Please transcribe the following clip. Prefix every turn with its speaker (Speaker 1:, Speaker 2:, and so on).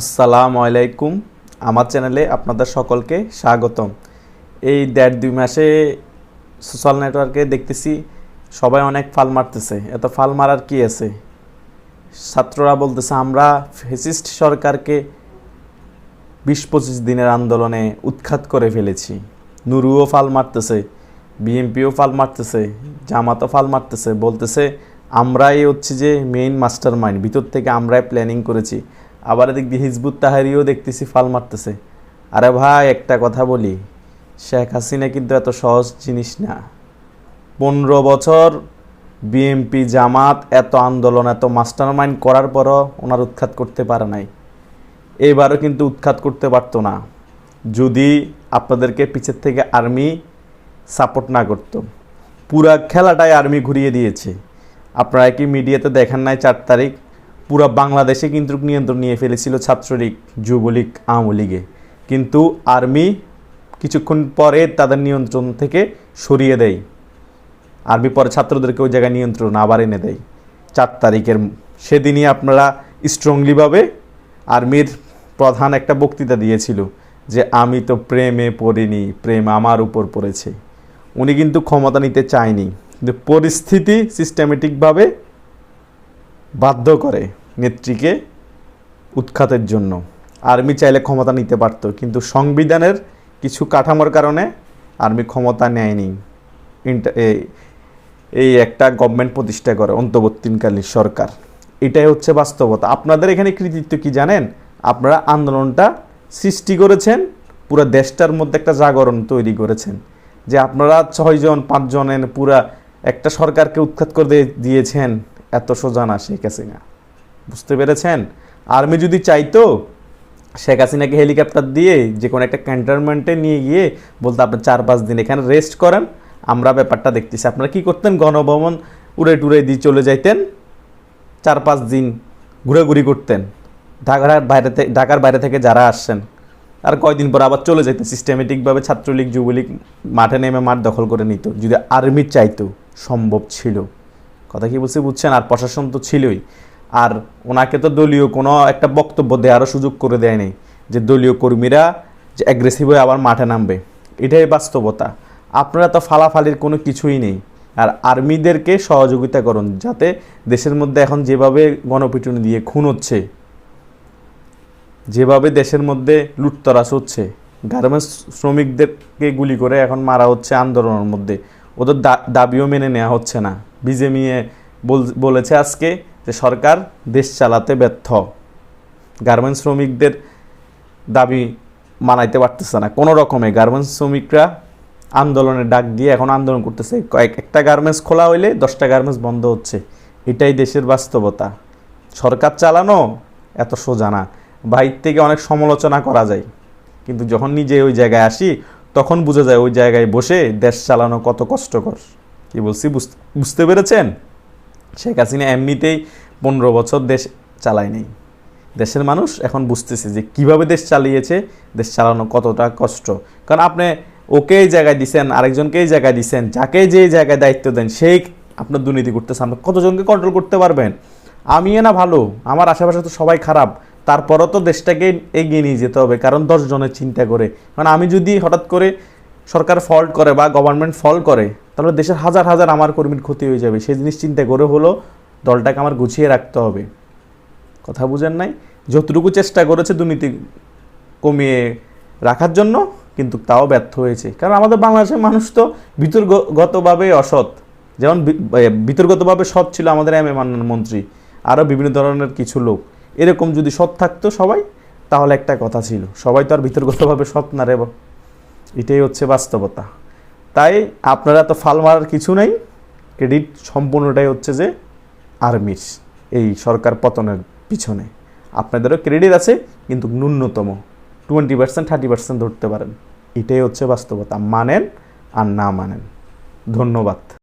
Speaker 1: আসসালামু আলাইকুম। আমার চ্যানেলে আপনাদের সকলকে স্বাগতম। এই দেড় দুই মাসে সোশ্যাল নেটওয়ার্কে দেখতেছি সবাই অনেক ফাল মারতেছে। এত ফাল মারার কি আছে? ছাত্ররা বলতেছে, আমরা ফেসিস্ট সরকারকে বিশ পঁচিশ দিনের আন্দোলনে উৎখাত করে ফেলেছি। নুরুও ফাল মারতেছে বিএমপিও ফাল মারতেছে, জামাতও ফাল মারতেছে। বলতেছে, আমরাই হচ্ছে যে মেইন মাস্টার মাইন্ড ভিতর থেকে আমরাই প্ল্যানিং করেছি। আবার এদিক দিয়ে হিজবুত তাহারিও দেখতেছি ফাল মারতেছে। আরে ভাই, একটা কথা বলি, শেখ হাসিনা কিন্তু এত সহজ জিনিস না। পনেরো বছর বিএমপি জামাত, এত আন্দোলন, এত মাস্টার মাইন্ড করার পরও ওনার উৎখাত করতে পারে নাই। এবারও কিন্তু উৎখাত করতে পারতো না। যদি আপনাদেরকে পিছের থেকে আর্মি সাপোর্ট না করতো। পুরা খেলাটাই আর্মি ঘুরিয়ে দিয়েছে। আপনারা কি মিডিয়াতে দেখেন নাই চার তারিখ? পুরা বাংলাদেশে কিন্তু নিয়ন্ত্রণ নিয়ে ফেলেছিল ছাত্রলীগ, যুবলীগ আওয়ামী লীগে কিন্তু আর্মি কিছুক্ষণ পরে তাদের নিয়ন্ত্রণ থেকে সরিয়ে দেয়। আর্মি পরে ছাত্রদেরকে ওই জায়গায় নিয়ন্ত্রণ আবার এনে দেয়। চার তারিখের সেদিনই আপনারা স্ট্রংলিভাবে আর্মির প্রধান একটা বক্তৃতা দিয়েছিল যে, আমি তো প্রেমে পড়িনি, প্রেম আমার উপর পড়েছে। উনি কিন্তু ক্ষমতা নিতে চায়নি। কিন্তু পরিস্থিতি সিস্টেমেটিকভাবে বাধ্য করে নেত্রীকে উৎখাতের জন্য। আর্মি চাইলে ক্ষমতা নিতে পারত, কিন্তু সংবিধানের কিছু কাঠামোর কারণে আর্মি ক্ষমতা নেয়নি। এই একটা গভর্নমেন্ট প্রতিষ্ঠা করে অন্তর্বর্তীকালীন সরকার। এটাই হচ্ছে বাস্তবতা। আপনাদের এখানে কৃতিত্ব কি জানেন? আপনারা আন্দোলনটা সৃষ্টি করেছেন, পুরো দেশটার মধ্যে একটা জাগরণ তৈরি করেছেন। যে আপনারা ছয়জন, পাঁচজনের পুরা একটা সরকারকে উৎখাত করে দিয়েছেন। এত সোজা না শেখ হাসিনা। বুঝতে পেরেছেন? আর্মি যদি চাইতো, শেখ হাসিনাকে হেলিকপ্টার দিয়ে যে কোনো একটা ক্যান্টনমেন্টে নিয়ে গিয়ে বলতো আপনি চার পাঁচ দিন এখানে রেস্ট করেন, আমরা ব্যাপারটা দেখতেছি। আপনারা কি করতেন? গণভবন উড়ে টুড়ে দিয়ে চলে যাইতেন, চার পাঁচ দিন ঘুরাঘুরি করতেন। ঢাকার বাইরে থেকে ঢাকার বাইরে থেকে যারা আসছেন আর কয়দিন পর আবার চলে যেতেন সিস্টেমেটিকভাবে ছাত্রলীগ, যুবলীগ মাঠে নেমে মাঠ দখল করে নিত। যদি আর্মি চাইতো, সম্ভব ছিল। কথা কি বলছি বুঝছেন? আর প্রশাসন তো ছিলই। আর ওনাকে তো দলীয় কোনো একটা বক্তব্য দেওয়ারও সুযোগ করে দেয় নাই যে দলীয় কর্মীরা যে অ্যাগ্রেসিভ হয়ে আবার মাঠে নামবে। এটাই বাস্তবতা। আপনারা তো ফালাফালির কোনো কিছুই নেই। আর আর্মিদেরকে সহযোগিতা করুন, যাতে দেশের মধ্যে এখন যেভাবে গণপিটুনি দিয়ে খুন হচ্ছে, যেভাবে দেশের মধ্যে লুটতরাস হচ্ছে, গার্মেন্টস শ্রমিকদেরকে গুলি করে এখন মারা হচ্ছে আন্দোলনের মধ্যে, ওদের দাবিও মেনে নেওয়া হচ্ছে না। বিজেমিয়ে বলেছে আজকে যে সরকার দেশ চালাতে ব্যর্থ। গার্মেন্টস শ্রমিকদের দাবি মানাইতে পারতেছে না। কোনো রকমে গার্মেন্টস শ্রমিকরা আন্দোলনের ডাক দিয়ে এখন আন্দোলন করতেছে। কয়েক, একটা গার্মেন্টস খোলা হইলে দশটা গার্মেন্টস বন্ধ হচ্ছে। এটাই দেশের বাস্তবতা। সরকার চালানো এত সোজা না। বাইর থেকে অনেক সমালোচনা করা যায়। কিন্তু যখন নিজে ওই জায়গায় আসি, তখন বোঝা যায় ওই জায়গায় বসে দেশ চালানো কত কষ্টকর। কি বলছি, বুঝ- বুঝতে পেরেছেন? শেখ হাসিনা এমনিতেই পনেরো বছর দেশ চালায় নেই। দেশের মানুষ এখন বুঝতেছে যে কীভাবে দেশ চালিয়েছে, দেশ চালানো কতটা কষ্ট। কারণ আপনি ওকে এই জায়গায় দিছেন আরেকজনকে এই জায়গায় দিছেন, যাকে যে জায়গায় দায়িত্ব দেন সেই আপনার দুর্নীতি করতেছে, আপনি কতজনকে কন্ট্রোল করতে পারবেন? আমি না ভালো, আমার আশেপাশে তো সবাই খারাপ, তারপরও তো দেশটাকে এগিয়ে নিয়ে যেতে হবে, কারণ দশজনের চিন্তা করে। কারণ আমি যদি হঠাৎ করে সরকার ফল্ট করে বা গভর্নমেন্ট ফল করে তাহলে দেশের হাজার হাজার আমার কর্মীর ক্ষতি হয়ে যাবে। সেই জিনিস চিন্তা করে হলো দলটাকে আমার গুছিয়ে রাখতে হবে। কথা বুঝেন নাই? যতটুকু চেষ্টা করেছে দুর্নীতি কমিয়ে রাখার জন্য কিন্তু তাও ব্যর্থ হয়েছে। কারণ আমাদের বাংলাদেশের মানুষ তো বিতর্কগতভাবে অসৎ। যেমন বি- এ, বিতর্কগতভাবে সৎ ছিল আমাদের এম এ মান্নান মন্ত্রী আরও বিভিন্ন ধরনের কিছু লোক। এরকম যদি সৎ থাকতো সবাই তাহলে একটা কথা ছিল সবাই তো আর বিতর্কগতভাবে সৎ না রে। এটাই হচ্ছে বাস্তবতা। তাই আপনারা তো ফাল মারার কিছু নেই ক্রেডিট সম্পূর্ণটাই হচ্ছে যে আর্মির এই সরকার পতনের পিছনে। আপনাদেরও ক্রেডিট আছে, কিন্তু ন্যূনতম টোয়েন্টি পার্সেন্ট থার্টি পার্সেন্ট ধরতে পারেন। এটাই হচ্ছে বাস্তবতা, মানেন আর না মানেন। ধন্যবাদ।